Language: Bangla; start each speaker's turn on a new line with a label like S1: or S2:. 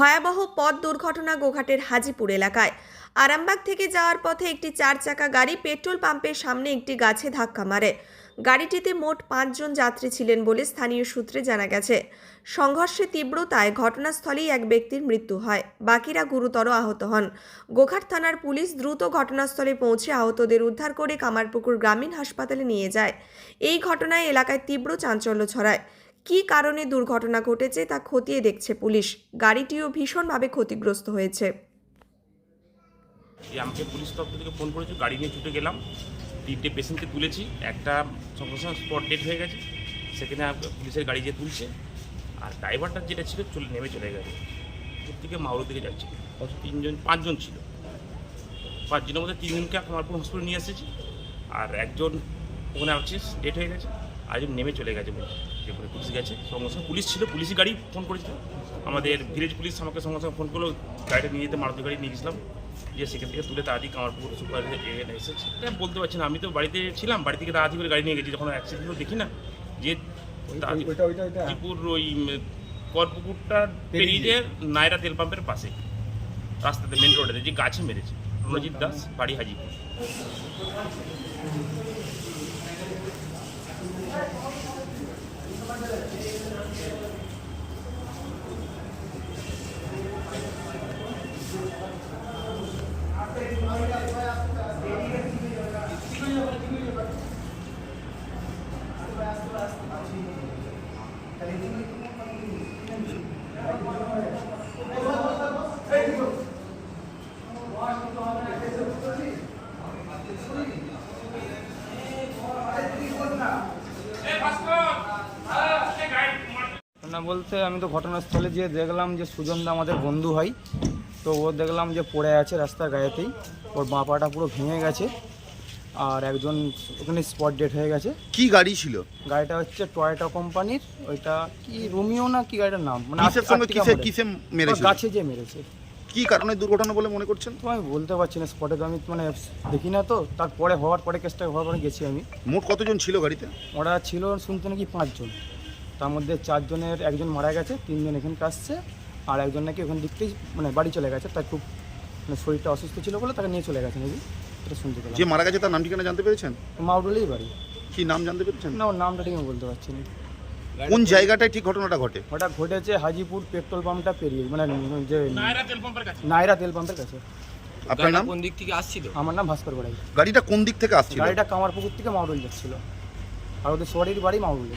S1: ভয়াবহ পথ দুর্ঘটনা গোঘাটের হাজিপুর এলাকায়। আরামবাগ থেকে যাওয়ার পথে একটি চার চাকা গাড়ি পেট্রোল পাম্পের সামনে একটি গাছে ধাক্কা মারে। গাড়িটিতে মোট পাঁচজন যাত্রী ছিলেন বলে স্থানীয় সূত্রে জানা গেছে। সংঘর্ষের তীব্রতায় ঘটনাস্থলেই এক ব্যক্তির মৃত্যু হয়। বাকিরা গুরুতর আহত হন। গোঘাট থানার পুলিশ দ্রুত ঘটনাস্থলে পৌঁছে আহতদের উদ্ধার করে কামারপুকুর গ্রামীণ হাসপাতালে নিয়ে যায়। এই ঘটনায় এলাকায় তীব্র চাঞ্চল্য ছড়ায়। কী কারণে দুর্ঘটনা ঘটেছে তা খতিয়ে দেখছে পুলিশ। গাড়িটিও ভীষণভাবে ক্ষতিগ্রস্ত হয়েছে।
S2: আমাকে পুলিশ তরফ থেকে ফোন করেছে, গাড়ি নিয়ে ছুটে গেলাম। তিনটে পেশেন্টকে তুলেছি, একটা সঙ্গে স্পট ডেট হয়ে গেছে। সেখানে পুলিশের গাড়ি যে তুলছে, আর ড্রাইভারটা যেটা ছিল চলে, নেমে চলে গেছে। থেকে মাউরুর দিকে যাচ্ছে। অথচ তিনজন, পাঁচজন ছিল। পাঁচজনের মধ্যে তিনজনকে কামারপুর হসপিটাল নিয়ে এসেছি। আর একজন ওখানে আছে ডেট হয়ে গেছে, আর নেমে চলে গেছে বলে করে পুলিশ গেছে। সঙ্গে সঙ্গে পুলিশ ছিল পুলিশই গাড়ি ফোন করেছিল। আমাদের ভিলেজ পুলিশ আমাকে সঙ্গে সঙ্গে ফোন করল গাড়িটা নিয়ে যেতে মারুতি গাড়ি নিয়ে গেছিলাম। যে সেখান থেকে তুলে তাড়াতাড়ি কামারপুর সুপার এখানে এসেছে বলতে পারছি না। আমি তো বাড়িতে ছিলাম বাড়ি থেকে তাড়াতাড়ি করে গাড়ি নিয়ে গেছি। যখন অ্যাক্সিডেন্ট দেখি না যে ওই করপুকুরটা পেরিয়ে নায়রা তেল পাম্পের পাশে রাস্তাতে মেন রোডে যে গাছে মেরেছে। রণজিৎ দাস বাড়ি হাজিপুর।
S3: না বলতে আমি তো ঘটনাস্থলে গিয়ে দেখলাম যে সুজনদা আমাদের বন্ধু হয় তো ও দেখলাম যে পড়ে আছে রাস্তার গায়েতেই। ওর বাঁ পাটা পুরো ভেঙে গেছে। আর একজন ওখানে স্পট ডেট হয়ে গেছে।
S4: কি গাড়ি ছিল?
S3: গাড়িটা হচ্ছে টয়োটা কোম্পানির। ওইটা কি রোমিও না কি গাড়িটার নাম? মানে
S4: কিসের সঙ্গে
S3: আর্টিকা
S4: কিসে কিসে মেরেছে
S3: গাছে যে মেরেছে।
S4: কি কারণে দুর্ঘটনা বলে মনে করছেন?
S3: তো আমি বলতে পারছি না স্পটে তো আমি মানে দেখি না তো। তারপরে হওয়ার পরে কেসটা হওয়ার পরে গেছি আমি।
S4: মোট কতজন ছিল গাড়িতে?
S3: ওরা ছিল শুনতে নাকি পাঁচজন। তার মধ্যে চারজনের একজন মারা গেছে তিনজন এখানকে আসছে আর একজন নাকি ওখান দিক থেকেই মানে বাড়ি চলে গেছে তার খুব মানে শরীরটা অসুস্থ ছিল বলে তাকে নিয়ে চলে গেছে নাকি? এটা শুনতে পেলাম।
S4: যে মারা গেছে তার নাম ঠিকানা জানতে পেরেছেন?
S3: মাউডলেই বাড়ি।
S4: কি নাম জানতে পেরেছেন?
S3: না ওর নামটা ঠিক আমি বলতে পারছি না।
S4: কোন জায়গাটায় ঠিক ঘটনাটা ঘটে?
S3: ওটা ঘটেছে হাজিপুর পেট্রোল পাম্পটা পেরিয়ে মানে যে
S2: নায়রা তেল পাম্পের কাছে।
S3: নায়রা তেল পাম্পের কাছে।
S4: আপনার নাম?
S5: কোন দিক থেকে আসছিল?
S3: আমার নাম ভাস্কর বাড়াই।
S4: গাড়িটা কোন দিক থেকে আসছিল?
S3: গাড়িটা কামারপুকুর থেকে মাউডল যাচ্ছিল। আর ওদের সোয়ারির বাড়ি মাউডলে